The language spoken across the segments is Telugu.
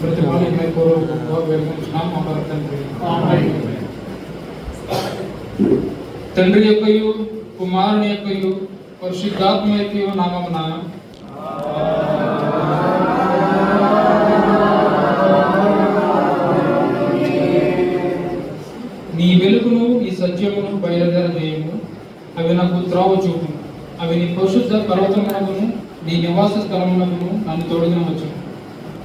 ప్రతి వాళ్ళని తండ్రి తండ్రి యొక్కయు కుమారుని యొక్కయు పరిశుద్ధాత్మ నామమున. నీ వెలుగును నీ సత్యమును బయలుదేరజేయము. అవి నాకు త్రోవ చూపు అవి నీ పరిశుద్ధ పర్వతమునకును నీ నివాస స్థలమునకును నన్ను తోడుగినవచ్చు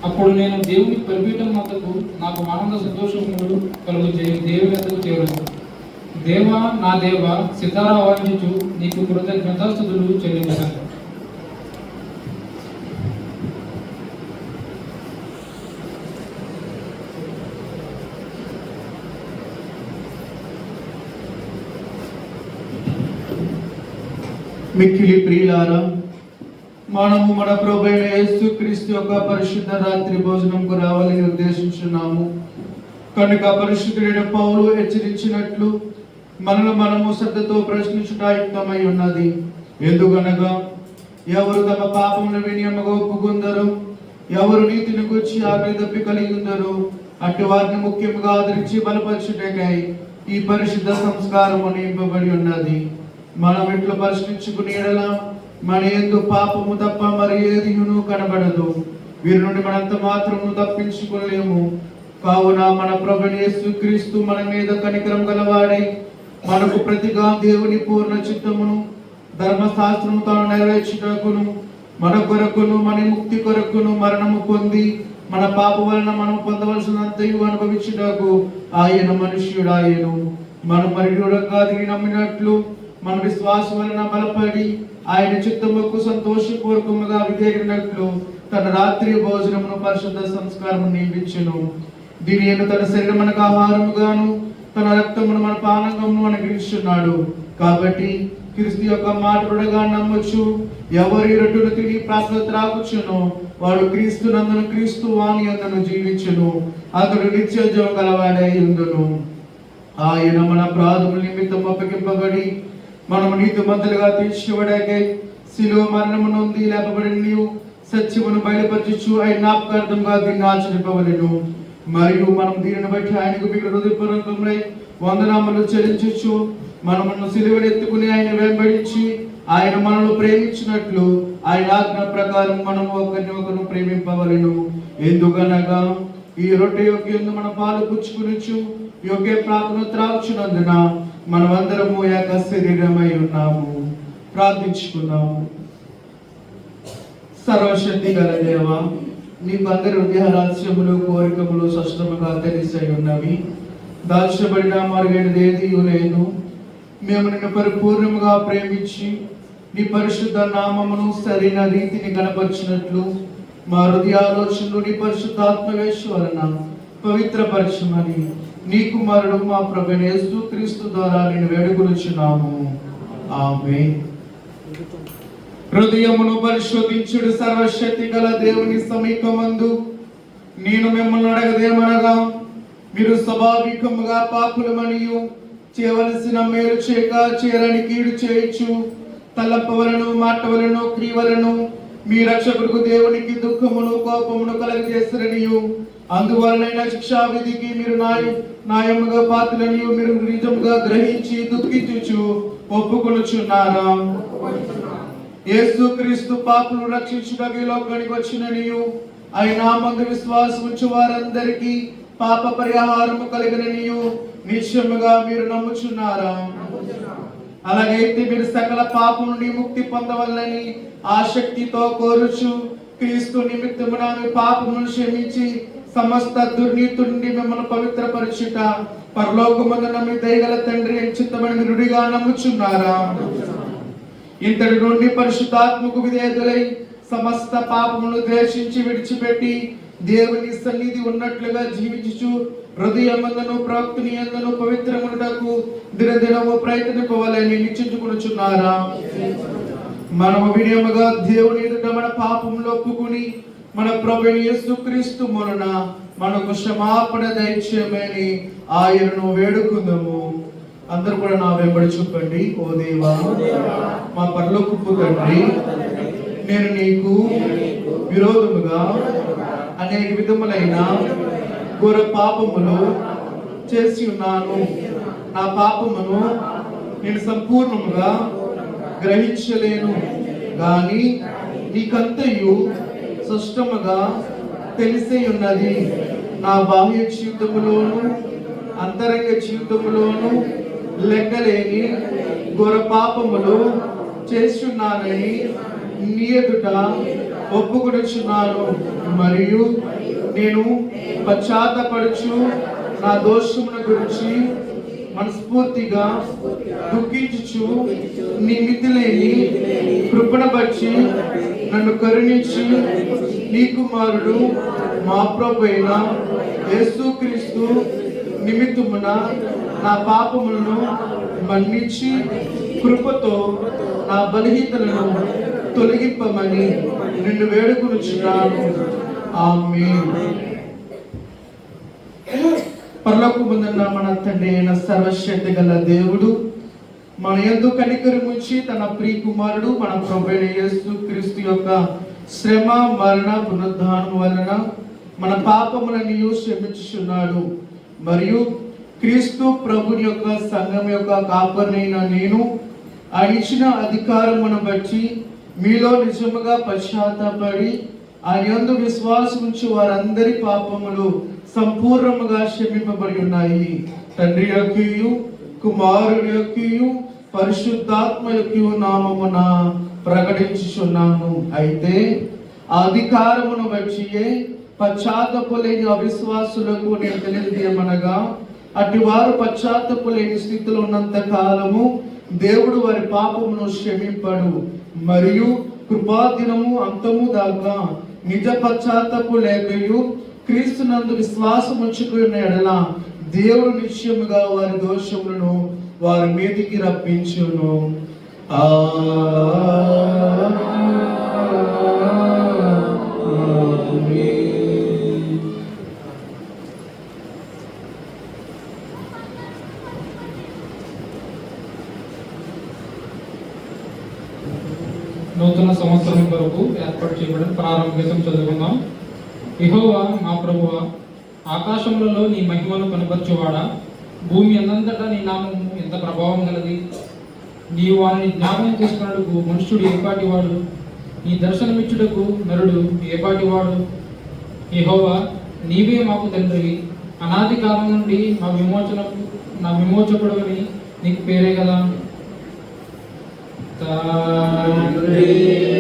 అప్పుడు నేను దేవుని పరిపీఠం వద్దకు నాకు ఆనంద సంతోషములు కలుగు చేయి. దేవుని వద్దకు చేరదు దేవా నా దేవ సితారా వాయించు. నీకు కృతజ్ఞతాస్థుతులు చెల్లించాను. మిక్కిలి ప్రియులారా మనము మన ప్రభు యేసు క్రీస్తు యొక్క పరిశుద్ధ రాత్రి భోజనంకు రావాలని ఉద్దేశించున్నాము. కనుక పరిశుద్ధుడైన పౌలు హెచ్చరించినట్లు మనలో మనము శ్రద్ధతో ప్రశ్నించుటాయుక్తమై ఉన్నది. ఎందుకనగా ఎవరు తమ పాపమును వినియమగా ఒప్పుకుందరు ఎవరు నీతిని గుర్చి ఆగ్రహ తప్పి కలిగి ఉందరు అట్టి వారిని ముఖ్యంగా ఆదరించి బలపరచుటకై ఈ పరిశుద్ధ సంస్కారము నింపబడి ఉన్నది. మనం ఇట్లు పరిశీలించుకుని ఎడలా? మన ఎందు పాపము తప్ప మరి ఏదియును కనబడదు. వీరి నుండి మనంత మాత్రము తప్పించుకోలేము. కావున మన ప్రభుని క్రీస్తు మన మీద కనికరం గలవాడై మనకు ప్రతిగా దేవుని పూర్ణ చిత్తమును ధర్మశాస్త్రము తాను నెరవేర్చుటకును మన కొరకును మన ముక్తి కొరకును మరణము పొంది మన పాప వలన మనం పొందవలసినంతయు అనుభవించుటకు ఆయన మనుష్యుడాయను. మనం మరిగా దిగి నమ్మినట్లు మన విశ్వాసం వలన బలపడి ఆయన చిత్తముకు సంతోషపూర్వకముగా విధేగినట్లు తన రాత్రి భోజనమును పరిశుద్ధ సంస్కారము నియమించును దీని తన శరీరం మనకు ఆహారముగాను తన రక్తమును మన పానంగమును అనుగ్రహిస్తున్నాడు. కాబట్టి క్రీస్తు యొక్క మాటలుగా నమ్మొచ్చు. ఎవరి రొట్టెలు తిరిగి ప్రార్థన త్రాగుచును వాడు క్రీస్తు నందును క్రీస్తు వాణి అందును జీవించును. అతడు నిత్యోద్యోగం గలవాడై ఉండును. ఆయన మన ప్రాధముల నిమిత్తం అప్పగింపబడి మనము నీతి మంతులుగా తీర్చివడాకే శిలువ మరణము నొంది లేపబడి నీవు సత్యమును బయలుపరచు ఆయన జ్ఞాపకార్థంగా దీన్ని ఆచరింపవలను. మరియు మనం దీనిని బట్టి ఆయనకు మీకు హృదయపూర్వకమై వందనామలు చెల్లించచ్చు మనమును సిలువను ఎత్తుకుని ఆయన వెంబడించి ఆయన మనల్ని ప్రేమించినట్లు ఆయన ఆజ్ఞ ప్రకారం మనం ఒకరిని ఒకరు ప్రేమింపవలను. ఎందుకనగా ఈ రొట్టె యొక్క యందు మన పాలు పుచ్చుకునిచ్చు యోగ్య ప్రార్థన త్రాగుచున్నందున మనమందరము ఏక శరీరమై ఉన్నాము. ప్రార్థించుకున్నాము. సర్వశక్తి గల దేవ నీకు అందరి హృదయ రహస్యములు కోరికములు స్పష్టముగా తెలిసై ఉన్నవి. దాల్చబడిన మరుగైనది ఏది లేదు మేము నిన్ను పరిపూర్ణముగా ప్రేమించి నీ పరిశుద్ధ నామమును సరైన రీతిని కనపరిచినట్లు మా హృదయ ఆలోచనలు నీ పరిశుద్ధాత్మ వలన పవిత్రపరచమని నీ కుమారుడు మా ప్రభు యేసు క్రీస్తు ద్వారా నేను వేడుకొనుచున్నాము. ఆమె హృదయమును పరిశోధించుడు సర్వశక్తి గల దేవుని సమీపమందు నేను మిమ్మల్ని అడగదేమనగా మీరు స్వాభావికముగా పాపులమనియు చేయవలసిన మేలు చేయక చేరని కీడు చేయొచ్చు. తలపవలను మాటవలను క్రియవలను మీ రక్షకుడుకు దేవునికి దుఃఖమును కోపమును కలగజేసరనియు. అందువలనైన శిక్షా విధికి మీరు నాయ న్యాయముగా పాత్రలని మీరు నిజముగా గ్రహించి దుఃఖించుచు ఒప్పుకొనుచున్నారా? యేసుక్రీస్తు పాపులు రక్షించుటకు ఈ లోకానికి వచ్చిననియు. ఆయన మందు విశ్వాసం ఉంచు వారందరికీ పాప పరిహారము కలిగిననియు. నిశ్చయముగా మీరు నమ్ముచున్నారా? అలాగైతే మీరు సకల పాపం నుండి ముక్తి పొందవలని ఆసక్తితో కోరుచు క్రీస్తు నిమిత్తమున మీ పాపమును క్షమించి సమస్త దుర్నీతి నుండి మిమ్మల్ని పవిత్రపరచుట. పరలోకమందున మీ దయగల తండ్రి చిత్తమని నుడిగా నమ్ముచున్నారా? ఇంతటి నుండి పరిశుద్ధాత్మకు విధేయులై సమస్త పాపమును ద్వేషించి విడిచిపెట్టి దేవుని సన్నిధి ఉన్నట్లుగా జీవించుచు హృదయమందును ప్రాప్తిని అందను పవిత్రమునటకు దినదినము ప్రయత్నిపోవాలని నిశ్చించుకునుచున్నారా? మనము వినియముగా దేవుని ఎదుట మన పాపములు ఒప్పుకుని మన ప్రభుని యేసుక్రీస్తు మొలన మనకు క్షమాపణ దయచేయమని ఆయనను వేడుకుందాము. అందరూ కూడా నా వెంబడి చూపండి. ఓ దేవా మా పర్లోకుప్పు తండ్రి నేను నీకు విరోధముగా అనేక విధములైన ఘోర పాపములు చేసి ఉన్నాను. నా పాపమును నేను సంపూర్ణముగా గ్రహించలేను. కానీ నీకంతయు స్పష్టముగా తెలిసే ఉన్నది. నా బాహ్య జీవితములోను అంతరంగ జీవితములోను లెక్కలేని ఘోర పాపములు చేస్తున్నానని నీ ఎదుట ఒప్పుకొనుచున్నాను. మరియు నేను పశ్చాత్తపడుచు నా దోషముల గురించి మనస్ఫూర్తిగా దుఃఖించుచు నీ మితి లేని కృపణ బట్టి నన్ను కరుణించి నీ కుమారుడు మా ప్రభు అయిన యేసుక్రీస్తు నిమిత్తమున నా పాపములను మన్నించి కృపతో నా బలహీనతలను తొలగింపమని నిన్ను వేడుకొనుచున్నాను. ఆమేన్. పరలోక ముందున్న మన తండ్రి అయిన సర్వశక్తి గల దేవుడు. మన ఎందు కనికరముంచి తన ప్రియ కుమారుడు మన ప్రభు యేసు క్రీస్తు యొక్క శ్రమ మరణ పునరుద్ధానం వలన మన పాపములని క్షమించుచున్నాడు. మరియు క్రీస్తు ప్రభుని యొక్క సంఘం యొక్క కాపరినైన నేను ఆయన ఇచ్చిన అధికారమును బట్టి మీలో నిజముగా పశ్చాత్తాపడి ఆయన యందు విశ్వాసం ఉంచి వారందరి పాపములు సంపూర్ణముగా క్షమింపబడి ఉన్నాయి. తండ్రి యొక్కయు కుమారుడి యొక్కయు పరిశుద్ధాత్మ యొక్క నామమున ప్రకటించుచున్నాను. అయితే అధికారమును బట్టియే పశ్చాత్తపులేని అవిశ్వాసులకు నేను తెలియజేయమనగా అటు వారు పశ్చాత్తపులేని స్థితిలో ఉన్నంత కాలము దేవుడు వారి పాపమును క్షమింపడు. మరియు కృపాదినము అంతము దాకా నిజ పశ్చాత్తపు లేకయు క్రీస్తునందు విశ్వాసం ఉంచుకున్న ఎడల దేవుడు నిశ్చయముగా వారి దోషములను వారి మీదికి రప్పించును. ఆ నూతన సంవత్సరం కొరకు ఏర్పాటు చేయబడిన ప్రారంభం చదువుకుందాం. ఇహోవా మా ప్రభువ ఆకాశములలో నీ మహిమను కనపరచువాడా భూమి ఎంతంతటా నీ నామము ఎంత ప్రభావం గలది? నీవు వారిని జ్ఞాపకం చేసుకున్నట్టుకు మనుష్యుడు ఏపాటి వాడు నీ దర్శనమిచ్చుటకు నరుడు ఏపాటి వాడు ఇహోవా నీవే మాకు తండ్రివి అనాది కాలం నుండి మా విమోచన నా విమోచకుడు అని నీకు పేరే కదా? తండ్రి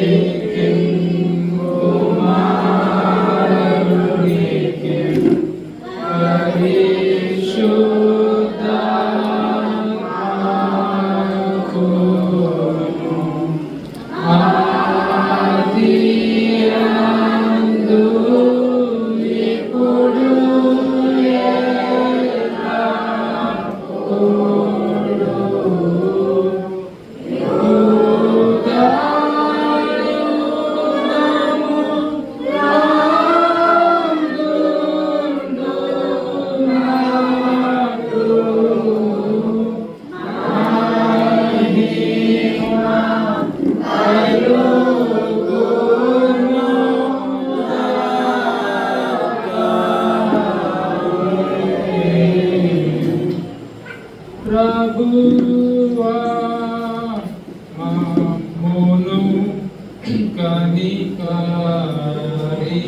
కనికరి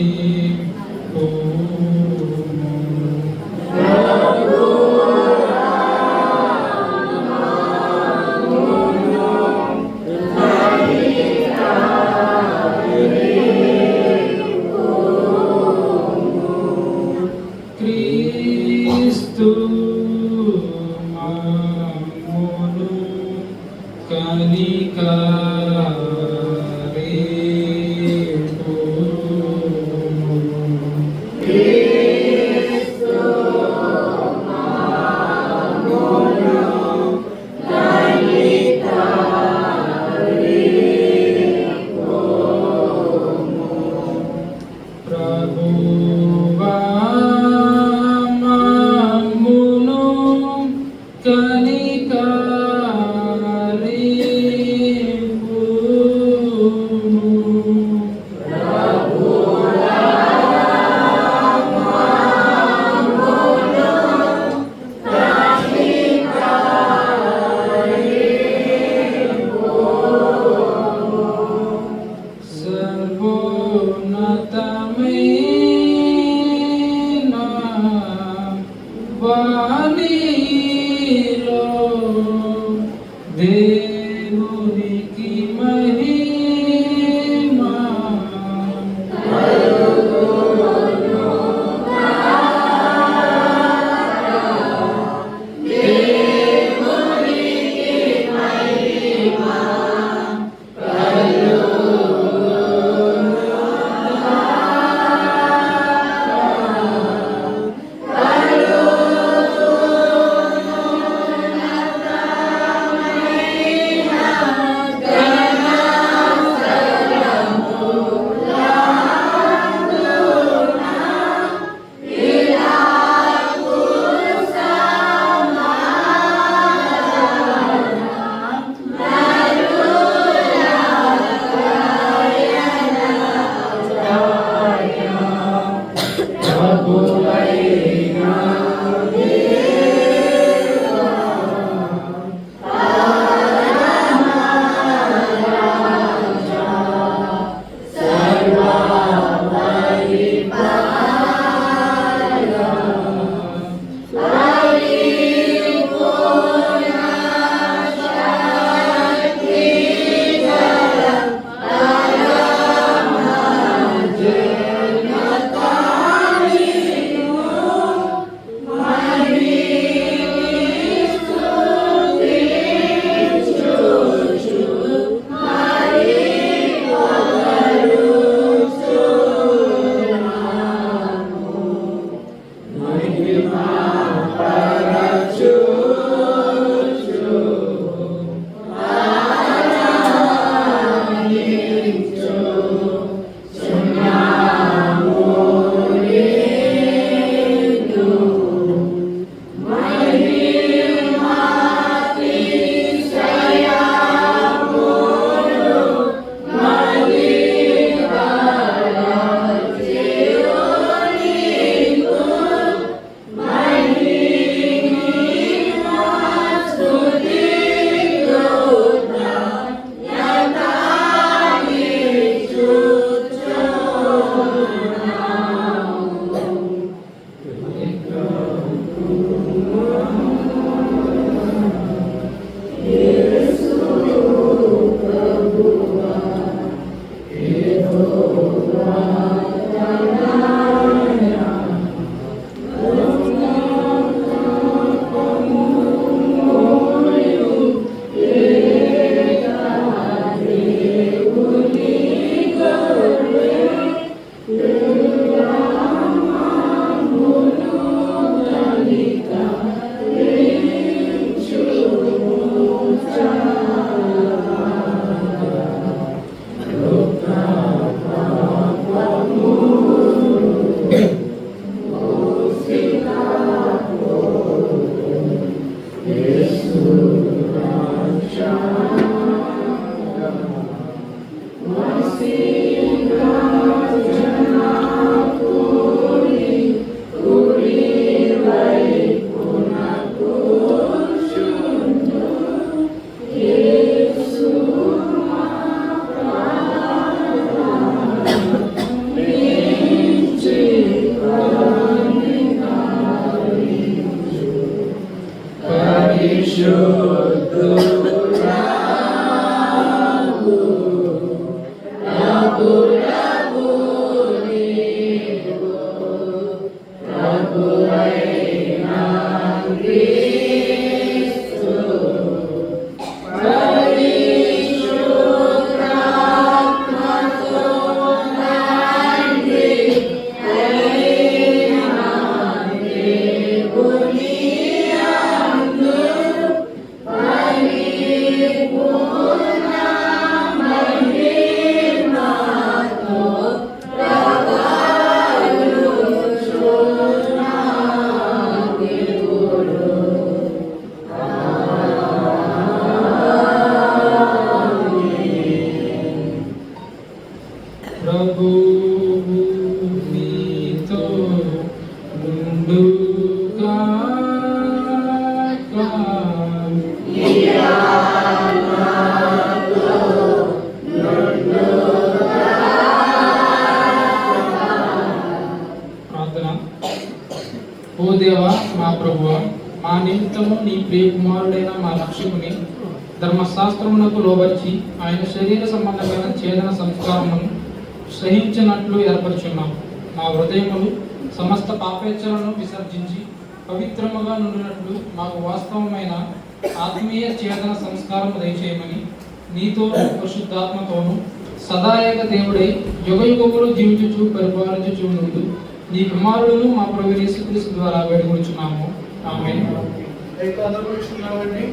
ప్రభు మీతో ఉండుగాక. ఓ దేవా మా ప్రభువ మా నిమిత్తము నీ ప్రియ కుమారుడైన మా రక్షకుని ధర్మశాస్త్రమునకు లోబర్చి ఆయన శరీర సంబంధమైన ఛేదన సంస్కారమును సహించినట్లు ఏర్పరచున్నాం. మా హృదయములు సమస్త పాపేచ్ఛలను విసర్జించి పవిత్రముగా నుండినట్లు మాకు వాస్తవమైన ఆత్మీయ చేతన సంస్కారం దయచేయమని నీతో పరిశుద్ధాత్మతోనూ సదాయక దేవుడై యుగ యుగములు జీవించుచు పరిపాలించుచు నుండు నీ కుమారుడును మా ప్రభు యేసుక్రీస్తు ద్వారా వేడుకొచ్చున్నాము ఆమె ఏకాదశి